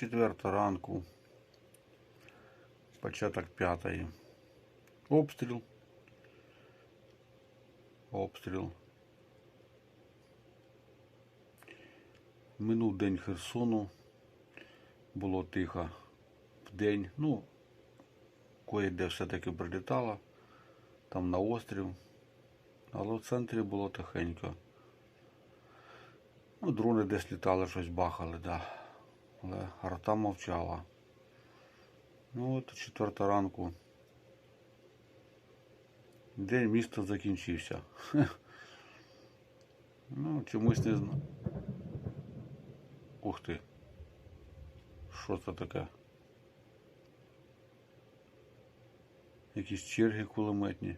четверта ранку. Початок п'ятої. Обстріл. Обстріл. Минув день Херсону. Було тихо в день. Ну, кое-де все-таки прилітало. Там на острів. Але в центрі було тихенько. Ну, дрони десь літали, щось бахали, да. Але арта мовчала. Ну от четверта ранку. День міста закінчився. Ну, чомусь не знаю. Ух ти. Що це таке? Якісь черги кулеметні.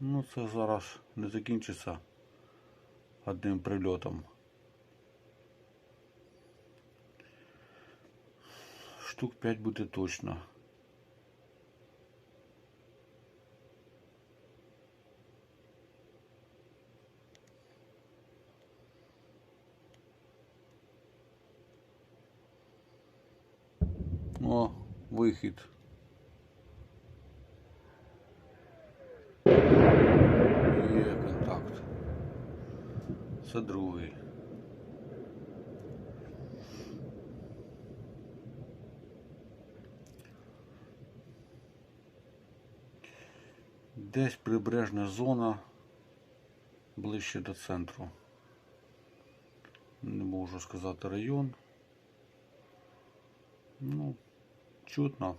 Ну, це зараз не закінчиться одним прильотом. Штук 5 буде точно. О, вихід. Є контакт. Це другий. Десь прибережна зона ближче до центру. Не можу сказати район. Ну, чутно.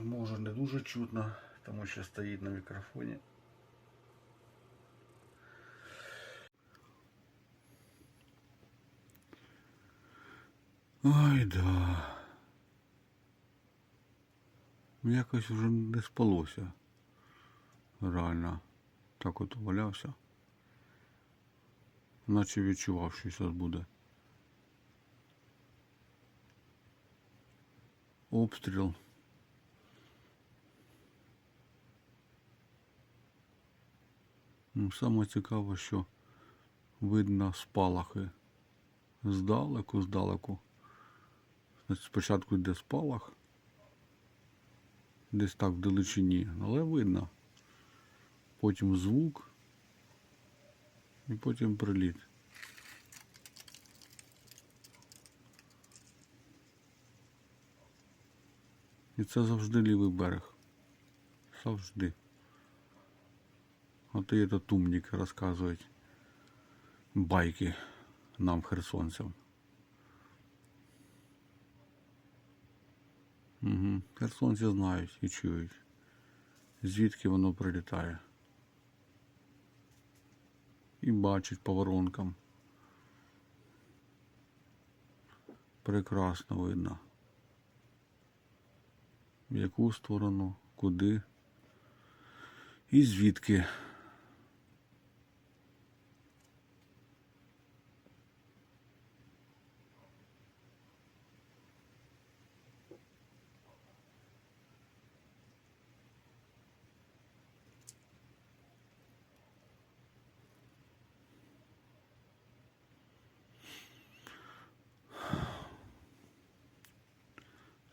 Може не дуже чутно, тому що стоїть на мікрофоні. Ой, да. Якось вже не спалося. Реально. Так от валявся. Наче відчував, що зараз буде. Обстріл. Ну, саме цікаве, що видно спалахи здалеку, здалеку. Значить, спочатку йде спалах, десь так в далечині, але видно. Потім звук і потім приліт. І це завжди лівий берег. Завжди. От і этот умник розказують байки нам, херсонцям. Угу. Херсонці знають і чують, звідки воно прилітає. І бачать по воронкам. Прекрасно видно. В яку сторону, куди і звідки.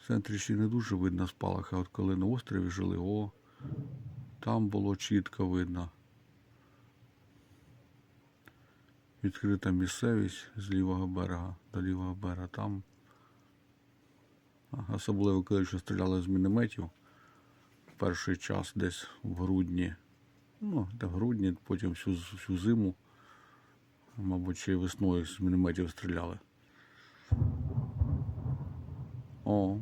В центрі ще не дуже видно спалахи, а от коли на острові жили, о, там було чітко видно. Відкрита місцевість з лівого берега до лівого берега. Там особливо коли ще стріляли з мінометів перший час десь в грудні. Ну, де в грудні, потім всю, всю зиму, мабуть, ще й весною з мінометів стріляли. О,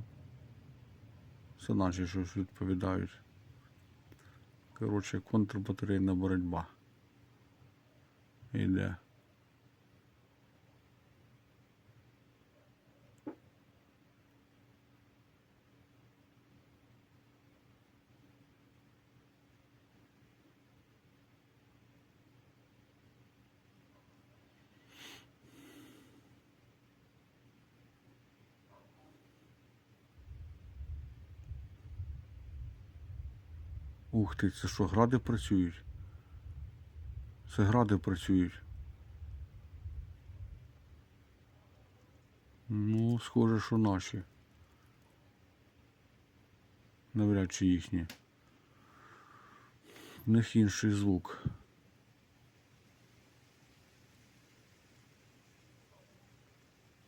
це наші щось відповідають. Коротше, контрбатарейна боротьба. Іде. Ух ти, це що, гради працюють? Це гради працюють. Ну, схоже, що наші. Навряд чи їхні. В них інший звук.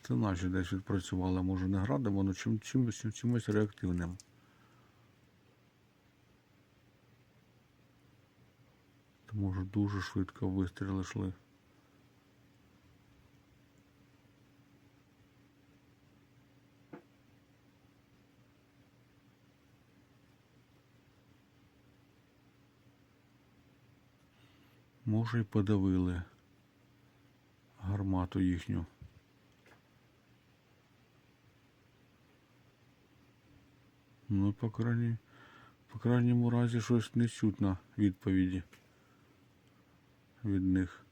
Це наші десь відпрацювали, може не градом, але чим, чимось, чимось реактивним. Що дуже швидко вистріли йшли. Може, і подавили гармату їхню. Ну, по крайній, по крайньому разі щось не чутно відповіді від них.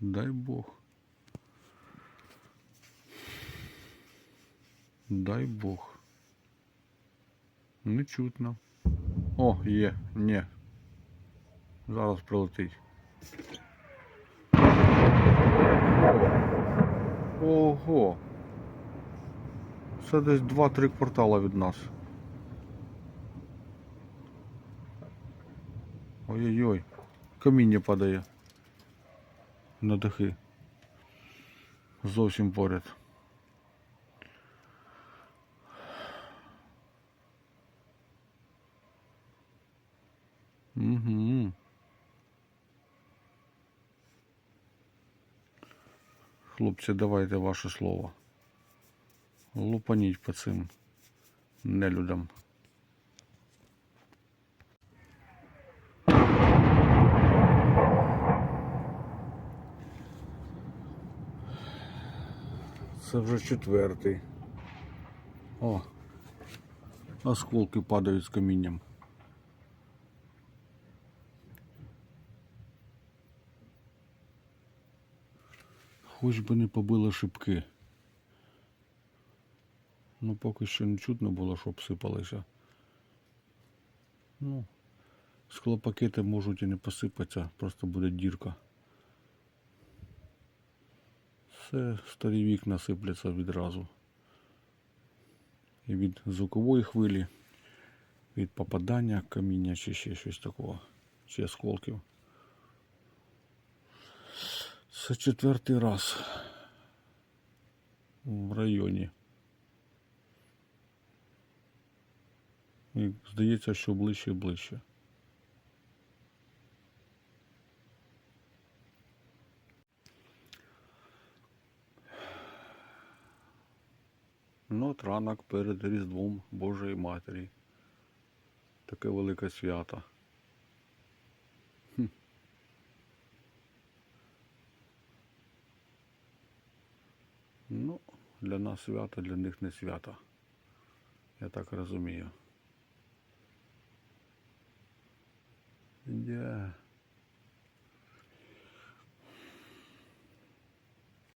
Дай Бог. Дай Бог. Не чутно. О, є, ні. Зараз прилетить. Ого. Це десь 2-3 квартала від нас. Ой-ой-ой. Каміння падає. На дахи. Зовсім поряд. Угу. Хлопці, давайте ваше слово. Лупаніть по цим нелюдам. Це вже четвертий. О, осколки падають з камінням. Хоч би не побили шибки. Ну, поки що не чутно було, щоб сипалися. Ну, склопакети можуть і не посипатися, просто буде дірка. Все, старі вікна сипляться відразу. І від звукової хвилі, від попадання каміння чи ще щось такого, чи осколків. Це четвертий раз в районі. І здається, що ближче і ближче. Ну, ранок перед Різдвом Божої Матері. Таке велике свято. Хм. Ну, для нас свято, для них не свято. Я так розумію. Yeah.